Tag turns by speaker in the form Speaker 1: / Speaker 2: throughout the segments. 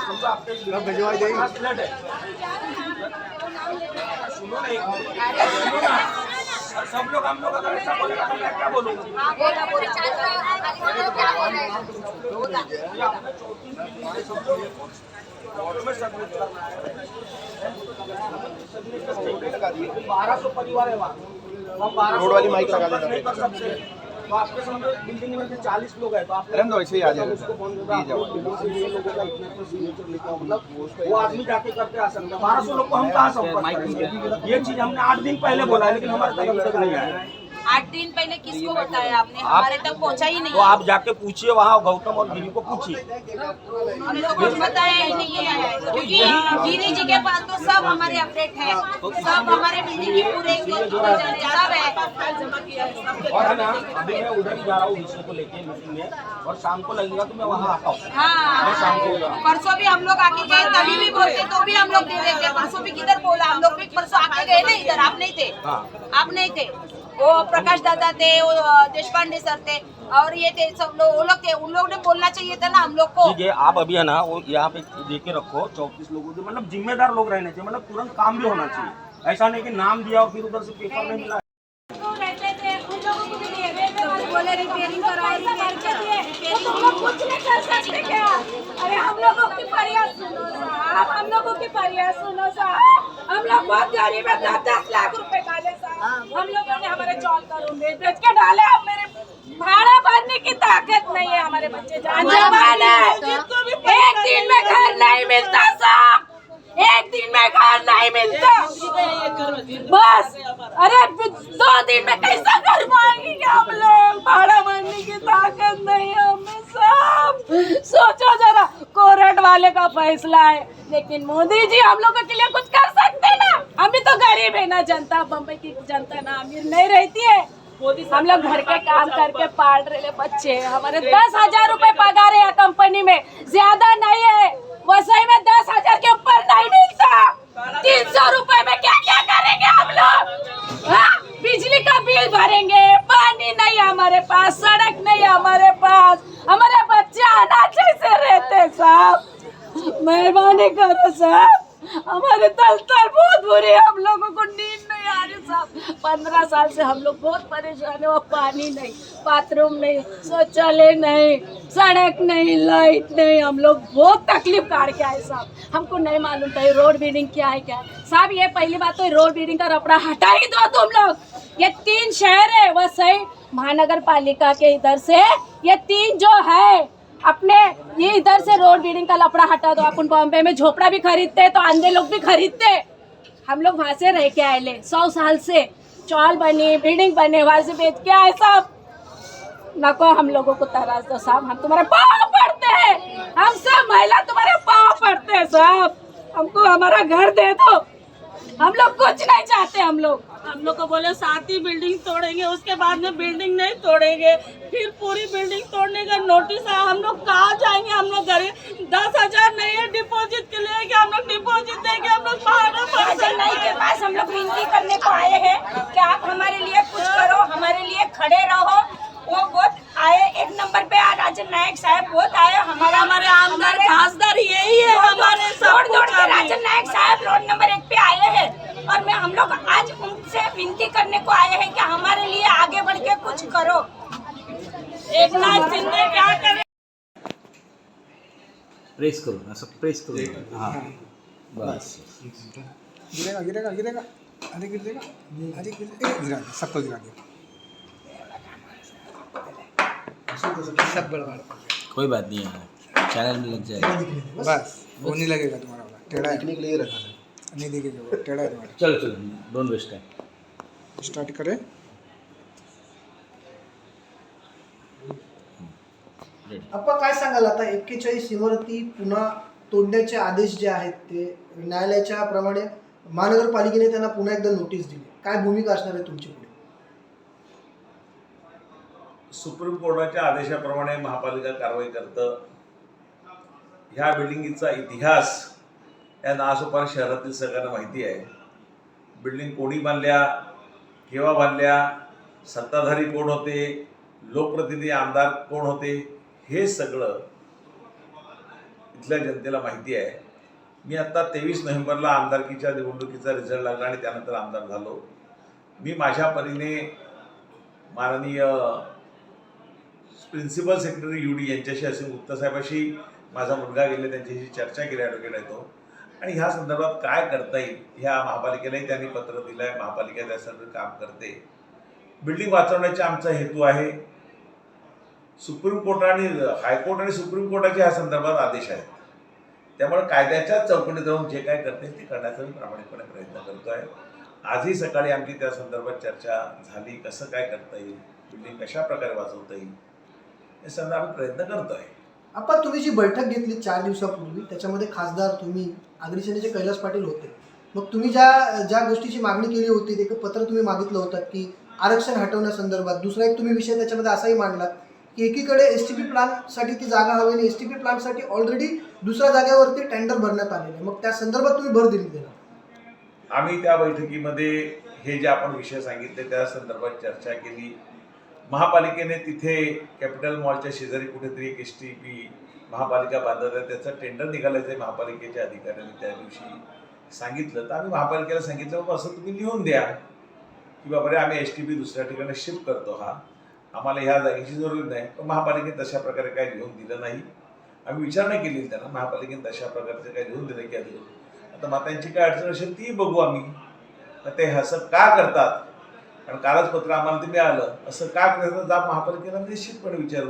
Speaker 1: बाबा आप समझो आपके भिजवा देंगे फ्लड है सुनो ना एक मिनट। सुनो ना और सब लोग हम लोग अगर ऐसा बोलेगा तो मैं क्या बोलूंगा
Speaker 2: बोला बोला चालू है खाली बोलो क्या बोला है बोला
Speaker 1: ये आपने चौतीस बिल्डिंग के सब लोग ऑटो में सबमिट करना है बारह सौ परिवार है वहाँ हम बारह
Speaker 3: रोड वाली माइक लगा देना।
Speaker 1: तो आपके समझो बिल्डिंग में चालीस लोग हैं तो आप
Speaker 3: अरे हम तो वैसे ही आ जाएगा।
Speaker 1: उसको फोन वो। आदमी जाके करके आ सकते बारह सौ लोग को हम कहाँ करेंगे? ये चीज हमने आठ दिन पहले बोला है लेकिन हमारे तक नहीं आया।
Speaker 2: आठ दिन पहले किसको बताया आपने? हमारे तक पहुँचा ही नहीं
Speaker 1: तो आप जाके पूछिए वहाँ गौतम और गिरी को पूछिए।
Speaker 2: हम लोग को बताया ही नहीं है। क्योंकि गिरी जी के पास तो सब हमारे अपडेट है। सब हमारे बिल्डिंग के पूरे सब है।
Speaker 1: और है ना अभी मैं उधर ही जा रहा हूँ विषय को लेके मीटिंग में। और शाम को लगेगा तो मैं वहाँ आता हूँ। शाम को
Speaker 2: हूँ। परसों भी हम लोग आके गए तभी भी बोलते तो भी हम लोग दे देते। परसों भी किधर बोला? हम लोग भी परसों आके गए ना इधर? आप नहीं थे?
Speaker 1: हाँ।
Speaker 2: आप नहीं थे? वो प्रकाश दादा थे वो देशपांडे सर थे और ये थे सब लोग वो लोग थे उन लोगों ने बोलना चाहिए था ना हम लोग को।
Speaker 1: ये आप अभी है ना वो यहाँ पे दे के रखो चौबीस लोगों के मतलब जिम्मेदार लोग रहने चाहिए मतलब तुरंत काम भी होना चाहिए। ऐसा नहीं कि नाम दिया और फिर उधर से पेपर में मिला।
Speaker 2: बोले रिपेयरिंग कराओ रिपेयरिंग कराओ।
Speaker 4: तो तुम लोग कुछ नहीं कर सकते क्या? अरे हम लोगों की फरियाद सुनो साहब। हम लोगों की फरियाद सुनो साहब। हम लोग बहुत गरीब है दस दस लाख रुपए हम लोगों ने हमारे चौल बेच बेच के डाले। अब मेरे भाड़ा भरने की ताकत नहीं है हमारे बच्चे। जान एक दिन में घर नहीं मिलता साहब। एक दिन में घर नहीं मिलता। बस। अरे दो दिन में कैसा घर पाएँगे हम लोग? भाड़ा भरने की ताकत नहीं है हमें सब सोचो जरा कोर्ट वाले का फैसला है। लेकिन मोदी जी हम लोगों के लिए कुछ कर सकते ना? है ना जनता? बम्बई की जनता ना अमीर नहीं रहती है। हम लोग घर के काम करके पाल रहे बच्चे। हमारे दस हज़ार रूपए पगार है कंपनी में। ज़्यादा नहीं है। वसई में दस हज़ार के ऊपर नहीं मिलता। तीन सौ रूपए में क्या क्या करेंगे हम लोग? हाँ? बिजली का बिल भरेंगे। पानी नहीं हमारे पास। सड़क नहीं हमारे पास। हमारे बच्चे अनाथ जैसे रहते साहब। मेहरबानी करो साहब। हमारे तल बहुत बुरी हम लोगों को नींद नहीं आ रही साहब। पंद्रह साल से हम लोग बहुत परेशान है वो पानी नहीं, बाथरूम नहीं, शौचालय नहीं, सड़क नहीं, लाइट नहीं। हम लोग बहुत तकलीफ़ काट के आए साहब। हमको नहीं मालूम था रोड बिल्डिंग क्या है, क्या साहब, ये पहली बात तो रोड बिल्डिंग का रपड़ा हटा ही दो तुम लोग। ये तीन शहर है, वह सही महानगर पालिका के इधर से ये तीन जो है अपने ये इधर से रोड बिल्डिंग का लपड़ा हटा दो अपन बॉम्बे में झोपड़ा भी खरीदते तो अंधे लोग भी खरीदते। हम लोग वहाँ से रह के आए ले, सौ साल से। चौल बनी बिल्डिंग बने, वहाँ से बेच के आए सब। नको हम लोगों को तराज दो साहब, हम तुम्हारे पाँव पड़ते हैं। हम सब महिला तुम्हारे पाँव पड़ते हैं साहब। हमको हमारा घर दे दो। हम लोग कुछ नहीं चाहते हम लोग।
Speaker 5: हम लोग को बोले साथ ही बिल्डिंग तोड़ेंगे उसके बाद में बिल्डिंग नहीं तोड़ेंगे। फिर पूरी बिल्डिंग तोड़ने का नोटिस आया हम लोग कहाँ जाएँगे? हम लोग गरीब दस हज़ार नहीं है डिपॉजिट के लिए कि हम लोग डिपॉजिट देंगे हम लोग
Speaker 4: के पास हम लोग विनती करने को आए हैं कि आप हमारे लिए कुछ करो हमारे लिए खड़े रहो। वो बहुत आए एक नंबर पे आ राजन नायक साहब बहुत आए हमारा
Speaker 5: हमारे आमदार खासदार यही है हमारे।
Speaker 4: राजन नायक साहब रोड नंबर एक पे आए हैं और मैं हम लोग आज उनसे विनती करने को आए हैं कि हमारे लिए आगे बढ़ के कुछ करो।
Speaker 5: एक नाथ शिंदे क्या करे।
Speaker 6: प्रेस करून असं प्रेस करून हाँ। बस।
Speaker 7: गिरेगा गिरेगा गिरेगा। अरे गिर देगा अरे गिर गिरा दे सबको गिरा दे। सब बर्बाद
Speaker 6: कोई बात नहीं है चैनल में लग जाएगा।
Speaker 7: बस वो नहीं लगेगा तुम्हारा वाला। टेढ़ा है।
Speaker 3: के रखा है
Speaker 7: नहीं दिखेगा टेढ़ा तुम्हारा
Speaker 6: चलो चलो. डोंट वेस्ट टाइम
Speaker 7: स्टार्ट करें.
Speaker 8: आपण काय सांगाल आता? एक्केचाळीस इमारती पुन्हा तोडण्याचे आदेश जे आहेत ते न्यायालयाच्या प्रमाणे महानगरपालिकेने त्यांना पुन्हा एकदा नोटीस दिली. काय भूमिका असणार आहे तुमची पुढे?
Speaker 9: सुप्रीम कोर्टाच्या आदेशाप्रमाणे महापालिका कारवाई करतं. ह्या बिल्डिंगचा इतिहास या नासोपार शहरातील सगळ्यांना माहिती आहे. बिल्डिंग कोणी बांधल्या केव्हा बांधल्या सत्ताधारी कोण होते लोकप्रतिनिधी आमदार कोण होते हे सगळं इथल्या जनतेला माहिती आहे. मी आत्ता तेवीस नोव्हेंबरला आमदारकीच्या निवडणुकीचा रिझल्ट लागला आणि त्यानंतर आमदार झालो. मी माझ्या परीने माननीय प्रिन्सिपल सेक्रेटरी यू डी यांच्याशी असे गुप्तासाहेबाशी माझा मुलगा गेले त्यांच्याशी चर्चा केली ॲडव्होकेट आहे तो. आणि ह्या संदर्भात काय करता येईल? ह्या महापालिकेलाही त्यांनी पत्र दिलं आहे महापालिका त्यासाठी काम करते. बिल्डिंग वाचवण्याचा आमचा हेतू आहे. सुप्रीम कोर्ट आणि हायकोर्ट आणि सुप्रीम कोर्टाचे ह्या संदर्भात आदेश आहेत. त्यामुळे कायद्याच्या चौकटीत राहून जे काय करते ते करण्याचा मी प्रामाणिकपणे प्रयत्न करतो आहे आजही सकाळी आमची त्या संदर्भात चर्चा झाली. कसं काय करता येईल? बिल्डिंग कशा प्रकारे वाचवता येईल? हे सगळं आम्ही प्रयत्न करतो आहे
Speaker 8: आपण तुम्ही जी बैठक घेतली चार दिवसापूर्वी त्याच्यामध्ये खासदार तुम्ही अग्निसेनेचे कैलास पाटील होते. मग तुम्ही ज्या ज्या गोष्टीची मागणी केली होती ते एक पत्र तुम्ही मागितलं होतं की आरक्षण हटवण्यासंदर्भात दुसरा एक तुम्ही विषय त्याच्यामध्ये असाही मांडला की एकीकडे एस टी पी प्लांटसाठी ती जागा हवी आणि एस टी पी प्लांटसाठी ऑलरेडी दुसऱ्या जागेवरती टेंडर भरण्यात आलेलं आहे. मग त्या संदर्भात तुम्ही भर दिली त्याला.
Speaker 9: आम्ही त्या बैठकीमध्ये हे जे आपण विषय सांगितले त्या संदर्भात चर्चा केली. महापालिकेने तिथे कॅपिटल मॉलच्या शेजारी कुठेतरी एक एस टी पी महापालिका बांधत आहे त्याचं टेंडर निघालायचं आहे महापालिकेच्या अधिकाऱ्यांनी त्या दिवशी सांगितलं. तर आम्ही महापालिकेला सांगितलं बाबा असं तुम्ही लिहून द्या की बाबा रे आम्ही एस टी पी दुसऱ्या ठिकाणी शिफ्ट करतो हा. आम्हाला ह्या जागेची जरूर नाही. पण महापालिकेने तशा प्रकारे काही लिहून दिलं नाही. आम्ही विचारणा केली त्यांना महापालिकेने तशा प्रकारचं काही लिहून दिलं की अजून. आता मग त्यांची काय अडचण असेल ती बघू आम्ही. मग ते असं का करतात? कारण कागदपत्र आम्हाला ते मिळालं. असं का करायचं जा महापालिकेला निश्चितपणे विचारू.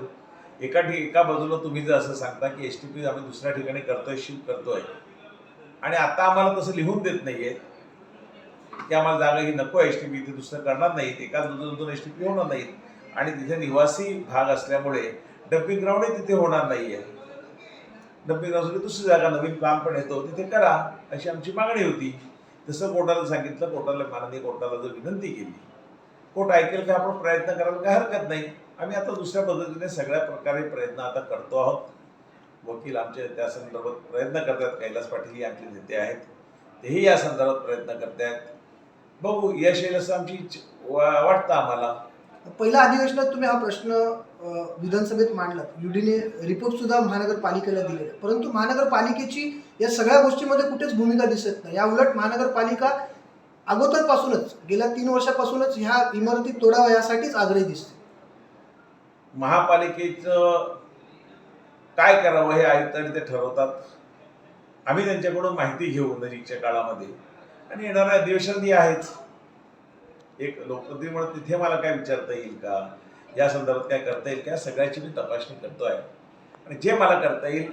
Speaker 9: एका ठिक एका बाजूला तुम्ही जर असं सांगता की एस टी पी आम्ही दुसऱ्या ठिकाणी करतोय शिफ्ट करतोय. आणि आता आम्हाला तसं लिहून देत नाहीये. की आम्हाला जागा ही नको एस टी पी इथे दुसरं करणार नाहीत. एकाच बाजूला दोन एस टी पी होणार नाहीत. आणि तिथे निवासी भाग असल्यामुळे डम्पिंग ग्राउंडही तिथे होणार नाहीये. डम्पिंग ग्राउंड दुसरी जागा नवीन काम पण येतो. तिथे करा. अशी आमची मागणी होती. तसं कोर्टाला सांगितलं. कोर्टाला माननीय कोर्टाला जर विनंती केली. कोर्ट ऐकेल का आपण प्रयत्न करायला काही हरकत नाही. आम्ही आता दुसऱ्या पद्धतीने सगळ्या प्रकारे प्रयत्न आता करतो आहोत. वकील आमचे त्या संदर्भात प्रयत्न करतात. कैलास पाटील हे आमचे नेते आहेत. तेही या संदर्भात प्रयत्न करतायत. बघू यश येईल असं आमची वा- वाटतं आम्हाला.
Speaker 8: पहिल्या अधिवेशनात तुम्ही हा प्रश्न विधानसभेत मांडला युडीने रिपोर्ट सुद्धा महानगरपालिकेला दिलेला परंतु महानगरपालिकेची या सगळ्या गोष्टीमध्ये कुठेच भूमिका दिसत नाही. या उलट महानगरपालिका अगोदरपासूनच गेल्या तीन वर्षापासूनच ह्या इमारती तोडाव्या यासाठीच आग्रही दिसते.
Speaker 9: महापालिकेचं काय करावं हे आयुक्तांनी ते ठरवतात? आम्ही त्यांच्याकडून माहिती घेऊ नजीकच्या काळामध्ये. आणि येणाऱ्या अधिवेशनही आहेच. एक लोकप्रतिनिधी म्हणून तिथे मला काय विचारता येईल का? या संदर्भात काय करता येईल का? सगळ्याची मी तपासणी करतो आहे. आणि जे मला करता येईल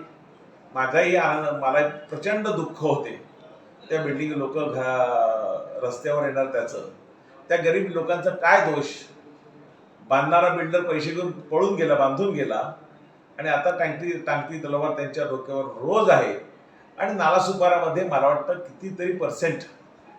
Speaker 9: माझाही आनंद मला प्रचंड दुःख होते. त्या बिल्डिंग लोक घा रस्त्यावर येणार त्याचं. त्या गरीब लोकांचा काय दोष? बांधणारा बिल्डर पैसे घेऊन पळून गेला बांधून गेला. आणि आता टांगती टांगती तलवार त्यांच्या डोक्यावर रोज आहे. आणि नालासुपारामध्ये मला वाटतं कितीतरी पर्सेंट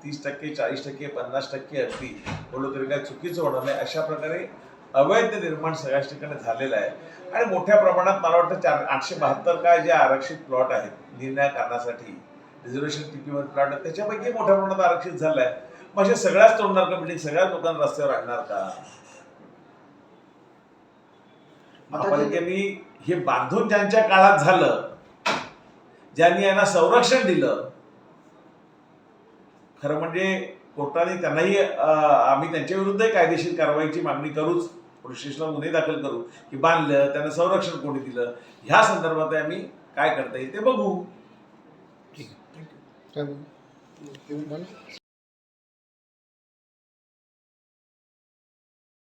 Speaker 9: तीस टक्के चाळीस टक्के पन्नास टक्के अगदी बोललो तरी काय चुकीचं होणार नाही. अशा प्रकारे अवैध निर्माण सगळ्याच ठिकाणी झालेलं आहे. आणि मोठ्या प्रमाणात मला वाटतं चार आठशे बहात्तर काय जे आरक्षित प्लॉट आहेत निर्णय कारणासाठी रिझर्वेशन प्लॉट आहेत. त्याच्यापैकी मोठ्या प्रमाणात आरक्षित झालं आहे मग अशा सगळ्याच तोडणार का बिल्डिंग सगळ्याच लोकांना रस्त्यावर आणणार का? महापालिकेने हे बांधून ज्यांच्या काळात झालं ज्यांनी यांना संरक्षण दिलं खरं म्हणजे कोर्टाने त्यांनाही आम्ही त्यांच्या विरुद्ध कायदेशीर कारवाईची मागणी करूच पोलीस स्टेशनला गुन्हे दाखल करू की बांधलं त्यांना संरक्षण कोणी दिलं. ह्या संदर्भात आम्ही काय करता येईल ते बघू.
Speaker 7: 对不，嗯，完了。